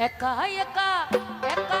একা একা একা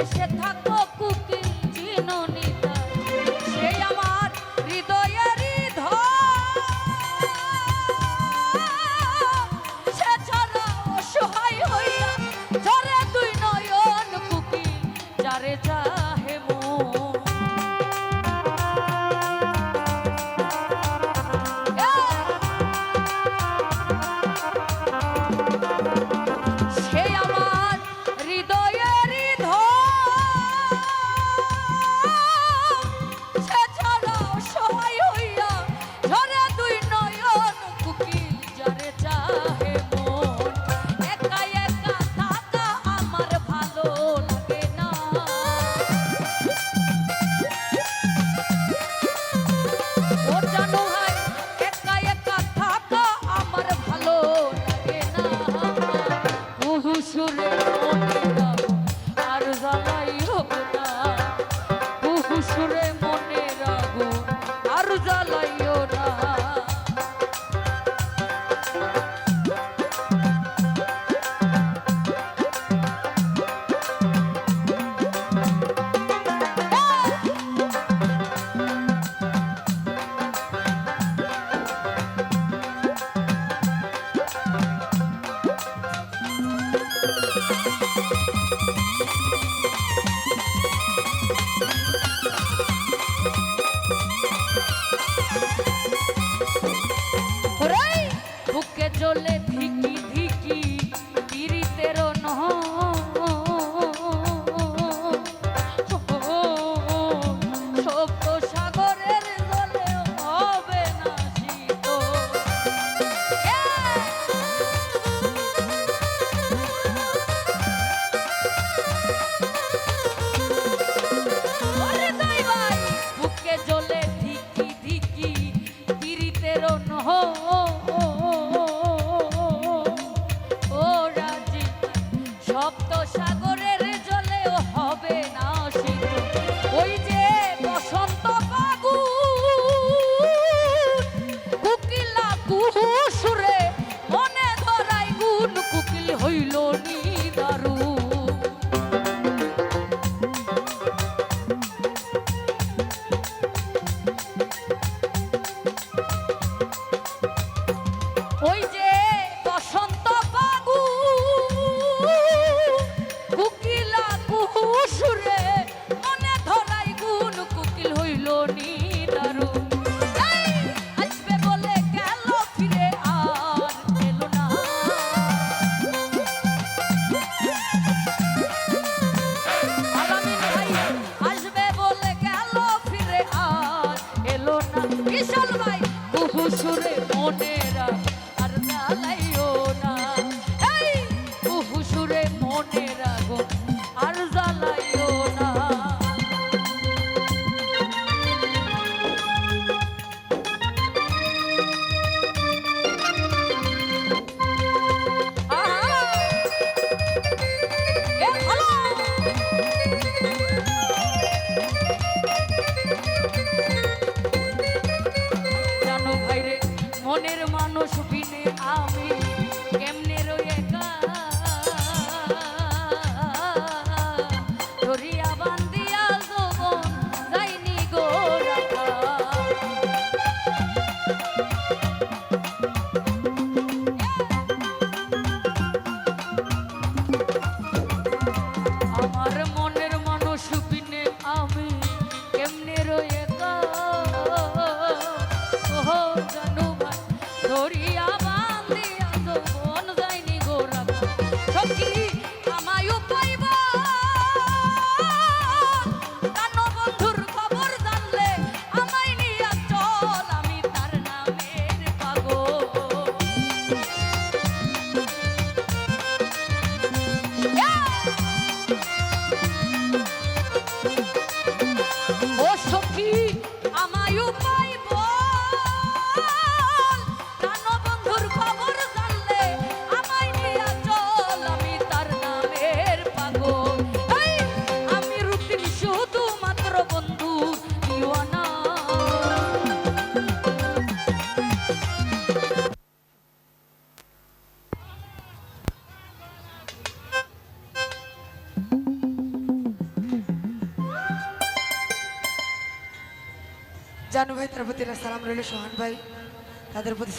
Deixa eu... তো সাগর মনে রাখ আর না মনের মানুষ জানু ভাই তার প্রতি সালাম রইল সোহান ভাই। তাদের প্রতি